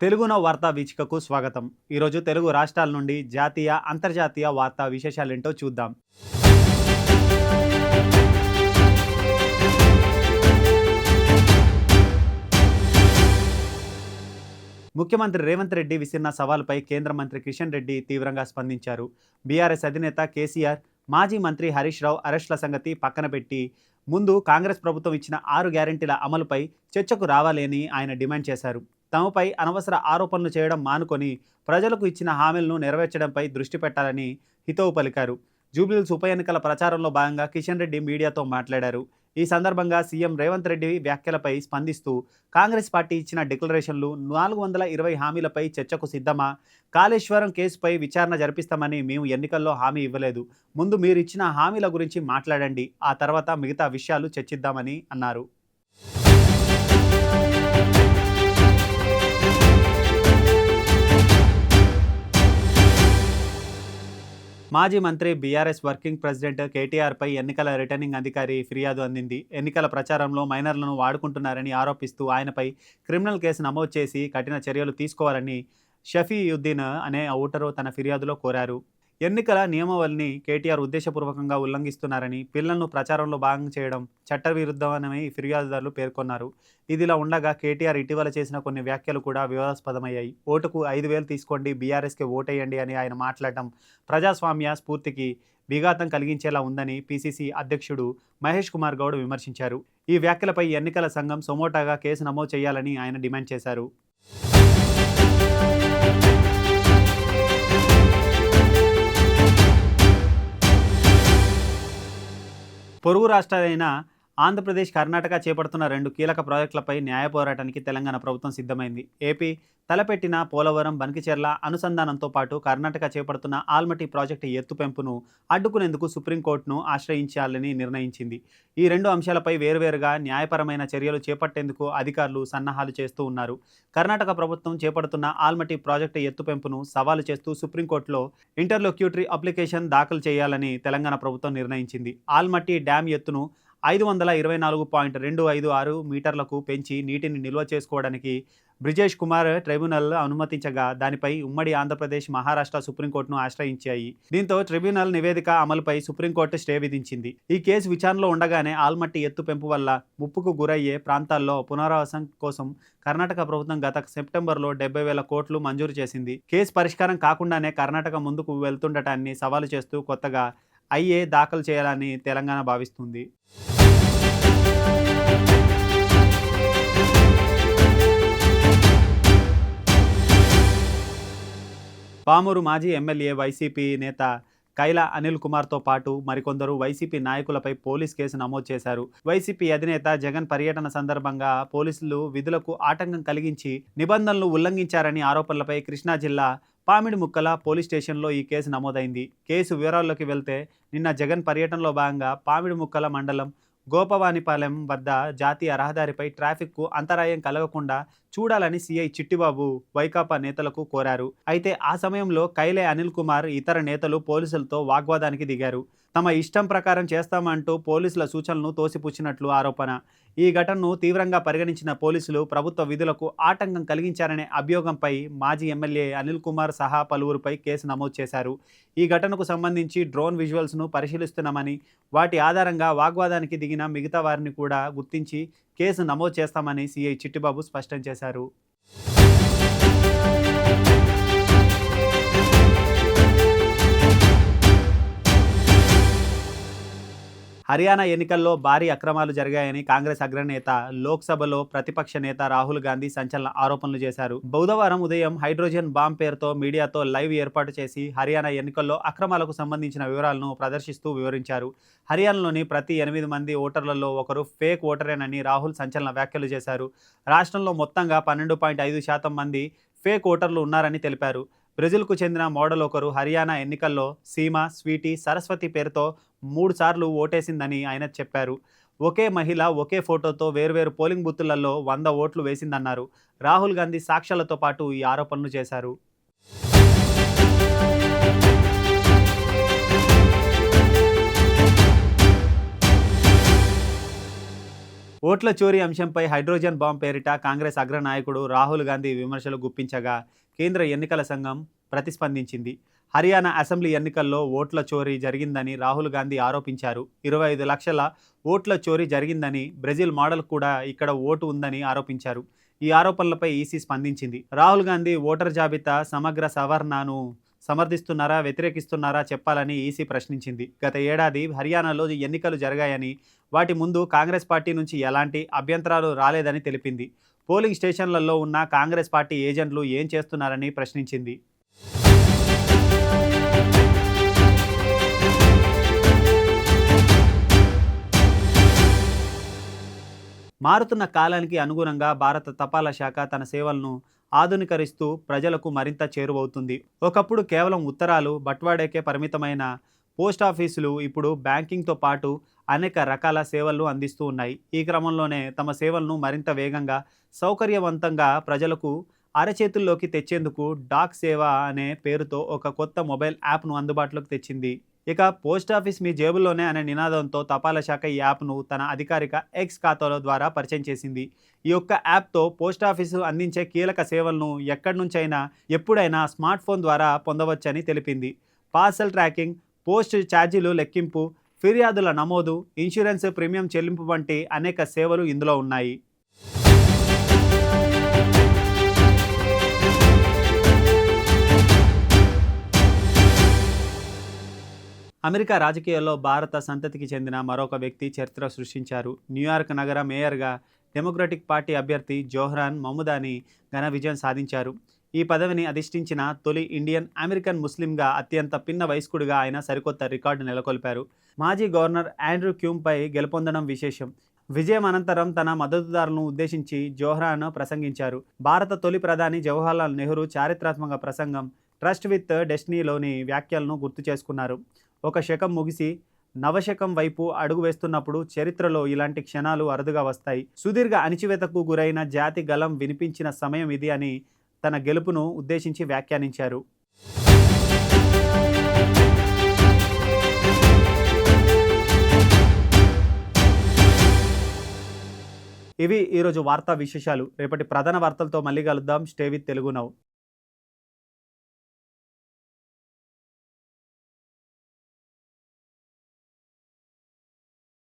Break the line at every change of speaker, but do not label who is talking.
తెలుగున వార్తా వీచికకు స్వాగతం. ఈరోజు తెలుగు రాష్ట్రాల నుండి జాతీయ అంతర్జాతీయ వార్తా విశేషాలేంటో చూద్దాం. ముఖ్యమంత్రి రేవంత్ రెడ్డి విసిరిన సవాలుపై కేంద్ర మంత్రి కిషన్ రెడ్డి తీవ్రంగా స్పందించారు. బీఆర్ఎస్ అధినేత కేసీఆర్ మాజీ మంత్రి హరీష్ రావు అరెస్టుల సంగతి పక్కన పెట్టి ముందు కాంగ్రెస్ ప్రభుత్వం ఇచ్చిన ఆరు గ్యారెంటీల అమలుపై చర్చకు రావాలని ఆయన డిమాండ్ చేశారు. తమపై అనవసర ఆరోపణలు చేయడం మానుకొని ప్రజలకు ఇచ్చిన హామీలను నెరవేర్చడంపై దృష్టి పెట్టాలని హితవు పలికారు. జూబ్లీహిల్స్ ఉప ఎన్నికల ప్రచారంలో భాగంగా కిషన్ రెడ్డి మీడియాతో మాట్లాడారు. ఈ సందర్భంగా సీఎం రేవంత్ రెడ్డి వ్యాఖ్యలపై స్పందిస్తూ కాంగ్రెస్ పార్టీ ఇచ్చిన డిక్లరేషన్లు నాలుగు వందల ఇరవై హామీలపై చర్చకు సిద్ధమా? కాళేశ్వరం కేసుపై విచారణ జరిపిస్తామని మేము ఎన్నికల్లో హామీ ఇవ్వలేదు. ముందు మీరు ఇచ్చిన హామీల గురించి మాట్లాడండి. ఆ తర్వాత మిగతా విషయాలు చర్చిద్దామని అన్నారు. మాజీ మంత్రి బీఆర్ఎస్ వర్కింగ్ ప్రెసిడెంట్ కేటీఆర్పై ఎన్నికల రిటర్నింగ్ అధికారి ఫిర్యాదు అందింది. ఎన్నికల ప్రచారంలో మైనర్లను వాడుకుంటున్నారని ఆరోపిస్తూ ఆయనపై క్రిమినల్ కేసు నమోదు చేసి కఠిన చర్యలు తీసుకోవాలని షఫీయుద్దీన్ అనే ఓటరు తన ఫిర్యాదులో కోరారు. ఎన్నికల నియమావళిని కేటీఆర్ ఉద్దేశపూర్వకంగా ఉల్లంఘిస్తున్నారని పిల్లలను ప్రచారంలో భాగం చేయడం చట్టవిరుద్ధమని ఫిర్యాదుదారులు పేర్కొన్నారు. ఇదిలా ఉండగా కేటీఆర్ ఇటీవల చేసిన కొన్ని వ్యాఖ్యలు కూడా వివాదాస్పదమయ్యాయి. ఓటుకు ఐదు వేలు తీసుకోండి బీఆర్ఎస్కి ఓటేయండి అని ఆయన మాట్లాడటం ప్రజాస్వామ్య స్ఫూర్తికి విఘాతం కలిగించేలా ఉందని పీసీసీ అధ్యక్షుడు మహేష్ కుమార్ గౌడ్ విమర్శించారు. ఈ వ్యాఖ్యలపై ఎన్నికల సంఘం సొమోటాగా కేసు నమోదు చేయాలని ఆయన డిమాండ్ చేశారు. పొరుగు రాష్ట్రాలైన ఆంధ్రప్రదేశ్ కర్ణాటక చేపడుతున్న రెండు కీలక ప్రాజెక్టులపై న్యాయ పోరాటానికి తెలంగాణ ప్రభుత్వం సిద్ధమైంది. ఏపీ తలపెట్టిన పోలవరం బనికిచెర్ల అనుసంధానంతో పాటు కర్ణాటక చేపడుతున్న ఆల్మటి ప్రాజెక్టు ఎత్తు పెంపును అడ్డుకునేందుకు సుప్రీంకోర్టును ఆశ్రయించాలని నిర్ణయించింది. ఈ రెండు అంశాలపై వేరువేరుగా న్యాయపరమైన చర్యలు చేపట్టేందుకు అధికారులు సన్నాహాలు చేస్తూ ఉన్నారు. కర్ణాటక ప్రభుత్వం చేపడుతున్న ఆల్మటి ప్రాజెక్టు ఎత్తు పెంపును సవాలు చేస్తూ సుప్రీంకోర్టులో ఇంటర్లోక్యూటరీ అప్లికేషన్ దాఖలు చేయాలని తెలంగాణ ప్రభుత్వం నిర్ణయించింది. ఆల్మట్టి డ్యామ్ ఎత్తును ఐదు వందల ఇరవై నాలుగు పాయింట్ రెండు ఐదు ఆరు మీటర్లకు పెంచి నీటిని నిల్వ చేసుకోవడానికి బ్రిజేష్ కుమార్ ట్రైబ్యునల్ అనుమతించగా దానిపై ఉమ్మడి ఆంధ్రప్రదేశ్ మహారాష్ట్ర సుప్రీంకోర్టును ఆశ్రయించాయి. దీంతో ట్రిబ్యునల్ నివేదిక అమలుపై సుప్రీంకోర్టు స్టే విధించింది. ఈ కేసు విచారణలో ఉండగానే ఆల్మట్టి ఎత్తు పెంపు వల్ల ముప్పుకు గురయ్యే ప్రాంతాల్లో పునరావాసం కోసం కర్ణాటక ప్రభుత్వం గత సెప్టెంబర్లో డెబ్బై వేల కోట్లు మంజూరు చేసింది. కేసు పరిష్కారం కాకుండానే కర్ణాటక ముందుకు వెళ్తుండటాన్ని సవాలు చేస్తూ కొత్తగా ఐఏ దాఖలు చేయాలని తెలంగాణ భావిస్తుంది. పామూరు మాజీ ఎమ్మెల్యే వైసీపీ నేత కైల అనిల్ కుమార్తో పాటు మరికొందరు వైసీపీ నాయకులపై పోలీస్ కేసు నమోదు చేశారు. వైసీపీ అధినేత జగన్ పర్యటన సందర్భంగా పోలీసులు విధులకు ఆటంకం కలిగించి నిబంధనలు ఉల్లంఘించారని ఆరోపణలపై కృష్ణా జిల్లా పామిడి ముక్కల పోలీస్ స్టేషన్లో ఈ కేసు నమోదైంది. కేసు వివరాల్లోకి వెళ్తే నిన్న జగన్ పర్యటనలో భాగంగా పామిడి ముక్కల మండలం గోపవానిపాలెం వద్ద జాతీయ రహదారిపై ట్రాఫిక్కు అంతరాయం కలగకుండా చూడాలని సీఐ చిట్టిబాబు వైకాపా నేతలకు కోరారు. అయితే ఆ సమయంలో కైలే అనిల్ కుమార్ ఇతర నేతలు పోలీసులతో వాగ్వాదానికి దిగారు. తమ ఇష్టం ప్రకారం చేస్తామంటూ పోలీసుల సూచనలను తోసిపుచ్చినట్లు ఆరోపణ. ఈ ఘటనను తీవ్రంగా పరిగణించిన పోలీసులు ప్రభుత్వ విధులకు ఆటంకం కలిగించారనే అభియోగంపై మాజీ ఎమ్మెల్యే అనిల్ కుమార్ సహా పలువురుపై కేసు నమోదు చేశారు. ఈ ఘటనకు సంబంధించి డ్రోన్ విజువల్స్ను పరిశీలిస్తున్నామని వాటి ఆధారంగా వాగ్వాదానికి దిగిన మిగతా వారిని కూడా గుర్తించి కేసు నమోదు చేస్తామని సీఐ చిట్టిబాబు స్పష్టం చేశారు. హర్యానా ఎన్నికల్లో భారీ అక్రమాలు జరిగాయని కాంగ్రెస్ అగ్రనేత లోక్సభలో ప్రతిపక్ష నేత రాహుల్ గాంధీ సంచలన ఆరోపణలు చేశారు. బుధవారం ఉదయం హైడ్రోజన్ బాంబ్ పేరుతో మీడియాతో లైవ్ ఏర్పాటు చేసి హర్యానా ఎన్నికల్లో అక్రమాలకు సంబంధించిన వివరాలను ప్రదర్శిస్తూ వివరించారు. హర్యానాలోని ప్రతి ఎనిమిది మంది ఓటర్లలో ఒకరు ఫేక్ ఓటరేనని రాహుల్ సంచలన వ్యాఖ్యలు చేశారు. రాష్ట్రంలో మొత్తంగా పన్నెండు పాయింట్ ఐదు శాతం మంది ఫేక్ ఓటర్లు ఉన్నారని తెలిపారు. బ్రెజిల్కు చెందిన మోడల్ ఒకరు హర్యానా ఎన్నికల్లో సీమ స్వీటీ సరస్వతి పేరుతో మూడుసార్లు ఓటేసిందని ఆయన చెప్పారు. ఒకే మహిళ ఒకే ఫోటోతో వేర్వేరు పోలింగ్ బూతులలో వంద ఓట్లు వేసిందన్నారు. రాహుల్ గాంధీ సాక్ష్యాలతో పాటు ఈ ఆరోపణలు చేశారు. ఓట్ల చోరీ అంశంపై హైడ్రోజన్ బాంబ్ పేరిట కాంగ్రెస్ అగ్రనాయకుడు రాహుల్ గాంధీ విమర్శలు గుప్పించగా కేంద్ర ఎన్నికల సంఘం ప్రతిస్పందించింది. హర్యానా అసెంబ్లీ ఎన్నికల్లో ఓట్ల చోరీ జరిగిందని రాహుల్ గాంధీ ఆరోపించారు. ఇరవై ఐదు లక్షల ఓట్ల చోరీ జరిగిందని బ్రెజిల్ మోడల్ కూడా ఇక్కడ ఓటు ఉందని ఆరోపించారు. ఈ ఆరోపణలపై ఈసీ స్పందించింది. రాహుల్ గాంధీ ఓటర్ జాబితా సమగ్ర సవరణను సమర్థిస్తున్నారా వ్యతిరేకిస్తున్నారా చెప్పాలని ఈసీ ప్రశ్నించింది. గత ఏడాది హర్యానాలో ఎన్నికలు జరిగాయని వాటి ముందు కాంగ్రెస్ పార్టీ నుంచి ఎలాంటి అభ్యంతరాలు రాలేదని తెలిపింది. పోలింగ్ స్టేషన్లలో ఉన్న కాంగ్రెస్ పార్టీ ఏజెంట్లు ఏం చేస్తున్నారని ప్రశ్నించింది. మారుతున్న కాలానికి అనుగుణంగా భారత తపాలా శాఖ తన సేవలను ఆధునీకరిస్తూ ప్రజలకు మరింత చేరువవుతుంది. ఒకప్పుడు కేవలం ఉత్తరాలు బట్వాడేకే పరిమితమైన పోస్ట్ ఆఫీసులు ఇప్పుడు బ్యాంకింగ్తో పాటు అనేక రకాల సేవలను అందిస్తూ ఉన్నాయి. ఈ క్రమంలోనే తమ సేవలను మరింత వేగంగా సౌకర్యవంతంగా ప్రజలకు అరచేతుల్లోకి తెచ్చేందుకు డాక్ సేవ అనే పేరుతో ఒక కొత్త మొబైల్ యాప్ను అందుబాటులోకి తెచ్చింది. ఇక పోస్ట్ ఆఫీస్ మీ జేబుల్లోనే అనే నినాదంతో తపాలా శాఖ ఈ యాప్ను తన అధికారిక ఎక్స్ ఖాతాల ద్వారా పరిచయం చేసింది. ఈ యొక్క యాప్తో పోస్ట్ ఆఫీసు అందించే కీలక సేవలను ఎక్కడి నుంచైనా ఎప్పుడైనా స్మార్ట్ ఫోన్ ద్వారా పొందవచ్చని తెలిపింది. పార్సల్ ట్రాకింగ్ పోస్ట్ ఛార్జీలు లెక్కింపు ఫిర్యాదుల నమోదు ఇన్సూరెన్స్ ప్రీమియం చెల్లింపు వంటి అనేక సేవలు ఇందులో ఉన్నాయి. అమెరికా రాజకీయాల్లో భారత సంతతికి చెందిన మరొక వ్యక్తి చరిత్ర సృష్టించారు. న్యూయార్క్ నగర మేయర్గా డెమోక్రటిక్ పార్టీ అభ్యర్థి జోహ్రాన్ మహముదాని ఘన విజయం సాధించారు. ఈ పదవిని అధిష్ఠించిన తొలి ఇండియన్ అమెరికన్ ముస్లింగా అత్యంత పిన్న వయస్కుడిగా ఆయన సరికొత్త రికార్డు నెలకొల్పారు. మాజీ గవర్నర్ ఆండ్రూ క్యూమ్పై గెలుపొందడం విశేషం. విజయం అనంతరం తన మద్దతుదారులను ఉద్దేశించి జోహ్రాన్ ప్రసంగించారు. భారత తొలి ప్రధాని జవహర్లాల్ నెహ్రూ చారిత్రాత్మక ప్రసంగం ట్రస్ట్ విత్ డెస్టినీలోని వ్యాఖ్యలను గుర్తు చేసుకున్నారు. ఒక శకం ముగిసి నవశకం వైపు అడుగు వేస్తున్నప్పుడు చరిత్రలో ఇలాంటి క్షణాలు అరుదుగా వస్తాయి. సుదీర్ఘ అణిచివేతకు గురైన జాతి గలం వినిపించిన సమయం ఇది అని తన గెలుపును ఉద్దేశించి వ్యాఖ్యానించారు. ఇవి ఈరోజు వార్తా విశేషాలు. రేపటి ప్రధాన వార్తలతో మళ్ళీ కలుద్దాం. Stay with Telugu now.